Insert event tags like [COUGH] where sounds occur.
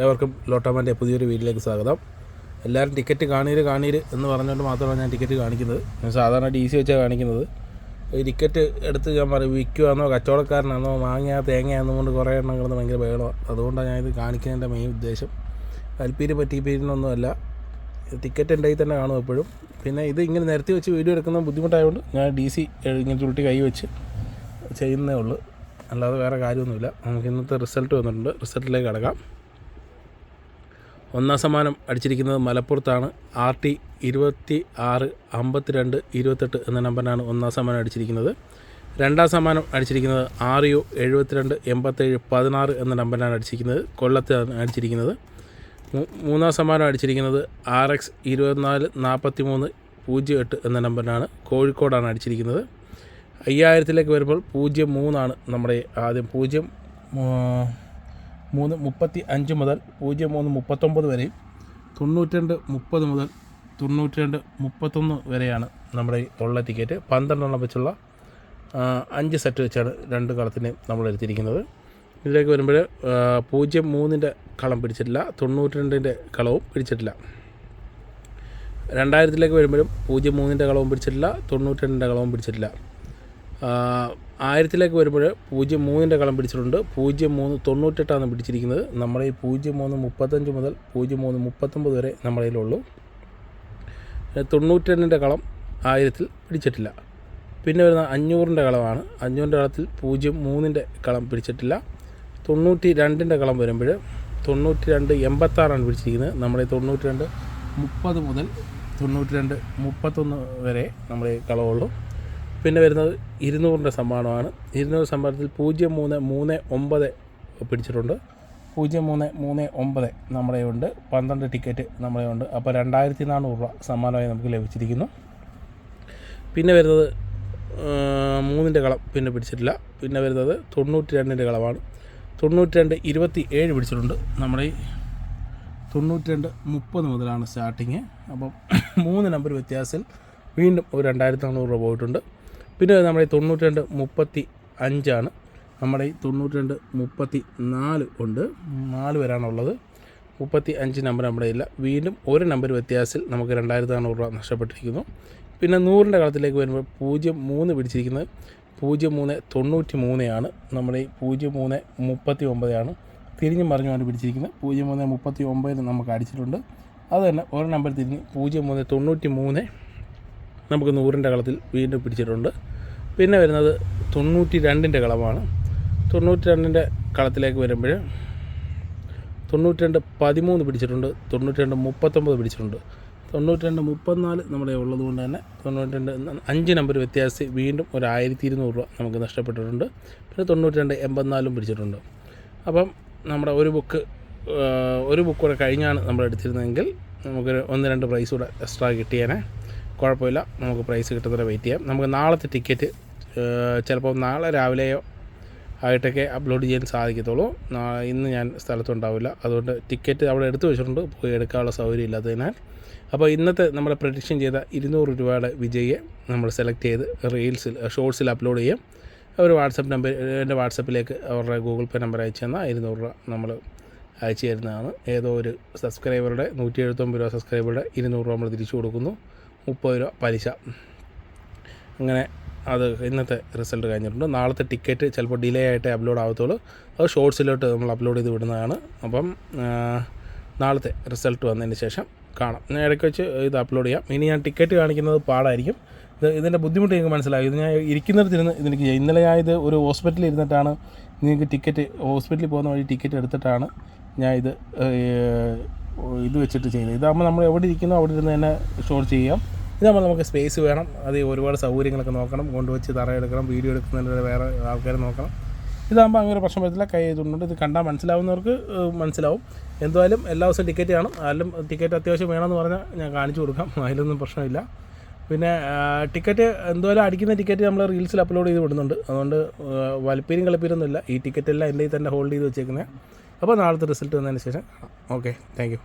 ഏവർക്കും ലോട്ടോമാന്റെ പുതിയൊരു വീട്ടിലേക്ക് സ്വാഗതം. എല്ലാവരും ടിക്കറ്റ് കാണീര് കാണീര് എന്ന് പറഞ്ഞുകൊണ്ട് മാത്രമാണ് ഞാൻ ടിക്കറ്റ് കാണിക്കുന്നത്. ഞാൻ സാധാരണ ഡി സി വെച്ചാണ് കാണിക്കുന്നത്. ഈ ടിക്കറ്റ് എടുത്ത് ഞാൻ പറയും വിൽക്കുവാന്നോ കച്ചവടക്കാരനാണോ മാങ്ങയാ തേങ്ങയാണെന്നും കൊണ്ട് കുറേ എണ്ണം കിടന്ന് ഭയങ്കര ബഹളമാണ് അതുകൊണ്ടാണ് ഞാൻ ഇത് കാണിക്കുന്നതിന്റെ മെയിൻ ഉദ്ദേശം. കൽപ്പീര് പറ്റിപ്പീരിനൊന്നുമല്ല ടിക്കറ്റ് എന്റെ തന്നെ കാണും എപ്പോഴും. പിന്നെ ഇത് ഇങ്ങനെ നിരത്തി വെച്ച് വീഡിയോ എടുക്കുന്ന ബുദ്ധിമുട്ടായതുകൊണ്ട് ഞാൻ ഡി സി ഇങ്ങനെ ചുരുട്ടി കൈ വെച്ച് ചെയ്യുന്നേ ഉള്ളൂ. അല്ലാതെ വേറെ കാര്യമൊന്നുമില്ല. നമുക്ക് ഇന്നത്തെ റിസൾട്ട് വന്നിട്ടുണ്ട്. റിസൾട്ടിലേക്ക് കടക്കാം. ഒന്നാം സമ്മാനം അടിച്ചിരിക്കുന്നത് മലപ്പുറത്താണ്. ആർ ടി ഇരുപത്തി ആറ് അമ്പത്തിരണ്ട് ഇരുപത്തെട്ട് എന്ന നമ്പറിനാണ് ഒന്നാം സമ്മാനം അടിച്ചിരിക്കുന്നത്. രണ്ടാം സമ്മാനം അടിച്ചിരിക്കുന്നത് ആർ യു എഴുപത്തിരണ്ട് എൺപത്തേഴ് പതിനാറ് എന്ന നമ്പറിനാണ് അടിച്ചിരിക്കുന്നത്. കൊല്ലത്താണ് അടിച്ചിരിക്കുന്നത്. മൂന്നാം സമ്മാനം അടിച്ചിരിക്കുന്നത് ആർ എക്സ് ഇരുപത്തിനാല് നാൽപ്പത്തി മൂന്ന് പൂജ്യം എട്ട് എന്ന നമ്പറിനാണ് കോഴിക്കോടാണ് അടിച്ചിരിക്കുന്നത്. അയ്യായിരത്തിലേക്ക് വരുമ്പോൾ പൂജ്യം മൂന്നാണ് നമ്മുടെ ആദ്യം പൂജ്യം മൂന്ന് മുപ്പത്തി അഞ്ച് മുതൽ പൂജ്യം മൂന്ന് മുപ്പത്തൊമ്പത് വരെയും തൊണ്ണൂറ്റിരണ്ട് മുപ്പത് മുതൽ തൊണ്ണൂറ്റിരണ്ട് മുപ്പത്തൊന്ന് വരെയാണ് നമ്മുടെ ഈ തൊള്ള ടിക്കറ്റ് പന്ത്രണ്ടെണ്ണം വെച്ചുള്ള അഞ്ച് സെറ്റ് വെച്ചാണ് രണ്ട് കളത്തിനെയും നമ്മൾ എടുത്തിരിക്കുന്നത്. ഇതിലേക്ക് വരുമ്പോൾ പൂജ്യം മൂന്നിന്റെ കളം പിടിച്ചിട്ടില്ല തൊണ്ണൂറ്റിരണ്ടിന്റെ കളവും പിടിച്ചിട്ടില്ല. രണ്ടായിരത്തിലേക്ക് വരുമ്പോഴും പൂജ്യം മൂന്നിന്റെ കളവും പിടിച്ചിട്ടില്ല തൊണ്ണൂറ്റിരണ്ടിന്റെ കളവും പിടിച്ചിട്ടില്ല. ആയിരത്തിലേക്ക് വരുമ്പോൾ പൂജ്യം മൂന്നിന്റെ കളം പിടിച്ചിട്ടുണ്ട്. പൂജ്യം മൂന്ന് തൊണ്ണൂറ്റെട്ടാണ് പിടിച്ചിരിക്കുന്നത്. നമ്മുടെ ഈ പൂജ്യം മൂന്ന് മുപ്പത്തഞ്ച് മുതൽ പൂജ്യം മൂന്ന് മുപ്പത്തൊമ്പത് വരെ പിന്നെ തൊണ്ണൂറ്റിരണ്ടിന്റെ കളം ആയിരത്തിൽ പിടിച്ചിട്ടില്ല. പിന്നെ വരുന്ന അഞ്ഞൂറിന്റെ കളമാണ്. അഞ്ഞൂറിന്റെ കളത്തിൽ പൂജ്യം മൂന്നിന്റെ കളം പിടിച്ചിട്ടില്ല. തൊണ്ണൂറ്റി രണ്ടിന്റെ കളം വരുമ്പോൾ തൊണ്ണൂറ്റി രണ്ട് എൺപത്താറാണ് പിടിച്ചിരിക്കുന്നത്. നമ്മുടെ തൊണ്ണൂറ്റി രണ്ട് മുപ്പത് മുതൽ തൊണ്ണൂറ്റി രണ്ട് മുപ്പത്തൊന്ന് വരെ നമ്മുടെ കളമുള്ളൂ. പിന്നെ വരുന്നത് ഇരുന്നൂറിന്റെ സമ്മാനമാണ് ഇരുന്നൂറ് സമ്മാനത്തിൽ പൂജ്യം മൂന്ന് മൂന്ന് ഒമ്പത് പിടിച്ചിട്ടുണ്ട്. പൂജ്യം മൂന്ന് മൂന്ന് ഒമ്പത് നമ്മുടെ ഉണ്ട് പന്ത്രണ്ട് ടിക്കറ്റ് നമ്മുടെ ഉണ്ട് അപ്പോൾ രണ്ടായിരത്തി നാനൂറ് രൂപ സമ്മാനമായി നമുക്ക് ലഭിച്ചിരിക്കുന്നു. പിന്നെ വരുന്നത് മൂന്നിന്റെ കളം പിന്നെ പിടിച്ചിട്ടില്ല. പിന്നെ വരുന്നത് തൊണ്ണൂറ്റി രണ്ടിന്റെ കളമാണ്. തൊണ്ണൂറ്റി രണ്ട് ഇരുപത്തി ഏഴ് പിടിച്ചിട്ടുണ്ട്. നമ്മുടെ ഈ തൊണ്ണൂറ്റി രണ്ട് മുപ്പത് മുതലാണ് സ്റ്റാർട്ടിങ്. അപ്പം മൂന്ന് നമ്പർ വ്യത്യാസത്തിൽ വീണ്ടും ഒരു രണ്ടായിരത്തി നാനൂറ് രൂപ പോയിട്ടുണ്ട്. പിന്നെ നമ്മുടെ തൊണ്ണൂറ്റി രണ്ട് മുപ്പത്തി അഞ്ചാണ്. നമ്മുടെ ഈ തൊണ്ണൂറ്റി രണ്ട് മുപ്പത്തി നാല് ഉണ്ട് നാല് പേരാണുള്ളത് മുപ്പത്തി അഞ്ച് നമ്പർ നമ്മുടെ ഇല്ല. വീണ്ടും ഒരു നമ്പർ വ്യത്യാസത്തിൽ നമുക്ക് രണ്ടായിരത്തി നാനൂറ് രൂപ നഷ്ടപ്പെട്ടിരിക്കുന്നു. പിന്നെ നൂറിന്റെ കളത്തിലേക്ക് വരുമ്പോൾ പൂജ്യം മൂന്ന് പിടിച്ചിരിക്കുന്നത്. പൂജ്യം മൂന്ന് തൊണ്ണൂറ്റി മൂന്നാണ് നമ്മുടെ ഈ പൂജ്യം മൂന്ന് മുപ്പത്തി ഒമ്പതാണ് തിരിഞ്ഞും മറിഞ്ഞുമാണ് പിടിച്ചിരിക്കുന്നത്. പൂജ്യം മൂന്ന് മുപ്പത്തി ഒമ്പതിന് നമുക്ക് അടിച്ചിട്ടുണ്ട്. അത് തന്നെ ഒരു നമ്പർ തിരിഞ്ഞ് പൂജ്യം മൂന്ന് തൊണ്ണൂറ്റി മൂന്ന് നമുക്ക് നൂറിന്റെ കളത്തിൽ വീണ്ടും പിടിച്ചിട്ടുണ്ട്. പിന്നെ വരുന്നത് തൊണ്ണൂറ്റി രണ്ടിന്റെ കളമാണ്. തൊണ്ണൂറ്റി രണ്ടിന്റെ കളത്തിലേക്ക് വരുമ്പോൾ തൊണ്ണൂറ്റി രണ്ട് പതിമൂന്ന് പിടിച്ചിട്ടുണ്ട്. തൊണ്ണൂറ്റി രണ്ട് മുപ്പത്തൊമ്പത് പിടിച്ചിട്ടുണ്ട്. തൊണ്ണൂറ്റി രണ്ട് മുപ്പത്തിനാല് നമ്മുടെ ഉള്ളത് കൊണ്ട് തന്നെ തൊണ്ണൂറ്റി രണ്ട് അഞ്ച് നമ്പർ വ്യത്യാസത്തിൽ വീണ്ടും ഒരു ആയിരത്തി ഇരുന്നൂറ് രൂപ നമുക്ക് നഷ്ടപ്പെട്ടിട്ടുണ്ട്. പിന്നെ തൊണ്ണൂറ്റി രണ്ട് എൺപത്തിനാലും പിടിച്ചിട്ടുണ്ട്. അപ്പം നമ്മുടെ ഒരു ബുക്ക് ഒരു ബുക്ക് കൂടെ കഴിഞ്ഞാണ് നമ്മൾ എടുത്തിരുന്നതെങ്കിൽ നമുക്കൊരു ഒന്ന് രണ്ട് പ്രൈസ് കൂടെ എക്സ്ട്രാ കിട്ടിയേനെ. കുഴപ്പമില്ല. നമുക്ക് പ്രൈസ് കിട്ടുന്നതിന് വെയിറ്റ് ചെയ്യാം. നമുക്ക് നാളത്തെ ടിക്കറ്റ് ചിലപ്പോൾ നാളെ രാവിലെയോ ആയിട്ടൊക്കെ അപ്ലോഡ് ചെയ്യാൻ സാധിക്കത്തുള്ളൂ. ഇന്ന് ഞാൻ സ്ഥലത്തുണ്ടാവില്ല. അതുകൊണ്ട് ടിക്കറ്റ് അവിടെ എടുത്തു വെച്ചിട്ടുണ്ട്. പോയി എടുക്കാനുള്ള സൗകര്യം ഇല്ലാത്തതിനാൽ. അപ്പോൾ ഇന്നത്തെ നമ്മുടെ പ്രഡിക്ഷൻ ചെയ്ത ഇരുന്നൂറ് രൂപയുടെ വിജയിയെ നമ്മൾ സെലക്ട് ചെയ്ത് റീൽസിൽ ഷോർട്സിൽ അപ്ലോഡ് ചെയ്യും. അവർ വാട്സപ്പ് നമ്പർ എന്റെ വാട്സപ്പിലേക്ക് അവരുടെ ഗൂഗിൾ പേ നമ്പർ അയച്ചു തന്നാൽ ഇരുന്നൂറ് രൂപ നമ്മൾ അയച്ചു തരുന്നതാണ്. ഏതോ ഒരു സബ്സ്ക്രൈബറുടെ നൂറ്റി എഴുപത്തൊമ്പത് രൂപ സബ്സ്ക്രൈബറുടെ ഇരുന്നൂറ് രൂപ നമ്മൾ തിരിച്ചു കൊടുക്കുന്നു. മുപ്പത് രൂപ പലിശ. അങ്ങനെ അത് ഇന്നത്തെ റിസൾട്ട് കഴിഞ്ഞിട്ടുണ്ട്. നാളത്തെ ടിക്കറ്റ് ചിലപ്പോൾ ഡിലേ ആയിട്ടേ അപ്ലോഡ് ആവത്തുള്ളൂ. അത് ഷോർട്സിലോട്ട് നമ്മൾ അപ്ലോഡ് ചെയ്ത് വിടുന്നതാണ്. അപ്പം നാളത്തെ റിസൾട്ട് വന്നതിന് ശേഷം കാണാം. ഞാൻ ഇടയ്ക്ക് വെച്ച് ഇത് അപ്ലോഡ് ചെയ്യാം. ഇനി ഞാൻ ടിക്കറ്റ് കാണിക്കുന്നത് പാടായിരിക്കും. ഇത് ഇതിന്റെ ബുദ്ധിമുട്ട് നിങ്ങൾക്ക് മനസ്സിലായി. ഇത് ഞാൻ ഇരിക്കുന്നിടത്തിരുന്ന് ഇതെനിക്ക് ഇന്നലെ ഞാൻ ഇത് ഒരു ഹോസ്പിറ്റലിൽ ഇരുന്നിട്ടാണ് നിങ്ങൾക്ക് ടിക്കറ്റ് ഹോസ്പിറ്റലിൽ പോകുന്ന വഴി ടിക്കറ്റ് എടുത്തിട്ടാണ് ഞാൻ ഇത് ഇത് വെച്ചിട്ട് ചെയ്തത്. ഇതാകുമ്പോൾ നമ്മൾ എവിടെ ഇരിക്കുന്നോ അവിടെ ഇരുന്ന് തന്നെ ഷോർട്ട് ചെയ്യാം. ഇതാകുമ്പോൾ നമുക്ക് സ്പേസ് വേണം. അത് ഒരുപാട് സൗകര്യങ്ങളൊക്കെ നോക്കണം. കൊണ്ടുവച്ച് തറയെടുക്കണം. വീഡിയോ എടുക്കുന്നതിന്റെ വേറെ ആൾക്കാരെ നോക്കണം. ഇതാകുമ്പോൾ അങ്ങനെ പ്രശ്നം വരത്തില്ല. കൈ ഇതുണ്ട്. ഇത് കണ്ടാൽ മനസ്സിലാവുന്നവർക്ക് മനസ്സിലാവും. എന്തായാലും എല്ലാ ദിവസവും ടിക്കറ്റ് കാണും. അതിലും ടിക്കറ്റ് അത്യാവശ്യം വേണമെന്ന് പറഞ്ഞാൽ ഞാൻ കാണിച്ചു കൊടുക്കാം. [LAUGHS] അതിലൊന്നും പ്രശ്നമില്ല. പിന്നെ ടിക്കറ്റ് എന്തായാലും അടിക്കുന്ന ടിക്കറ്റ് നമ്മൾ റീൽസിൽ അപ്ലോഡ് ചെയ്ത് വിടുന്നുണ്ട്. അതുകൊണ്ട് വലിപ്പീരും കളിപ്പീരൊന്നുമില്ല ഈ ടിക്കറ്റ് എല്ലാം എന്റെ തന്നെ ഹോൾഡ് ചെയ്ത് വെച്ചേക്കുന്നത് അപ്പോൾ നാളത്തെ റിസൾട്ട് വന്നതിന് ശേഷം ഓക്കെ താങ്ക്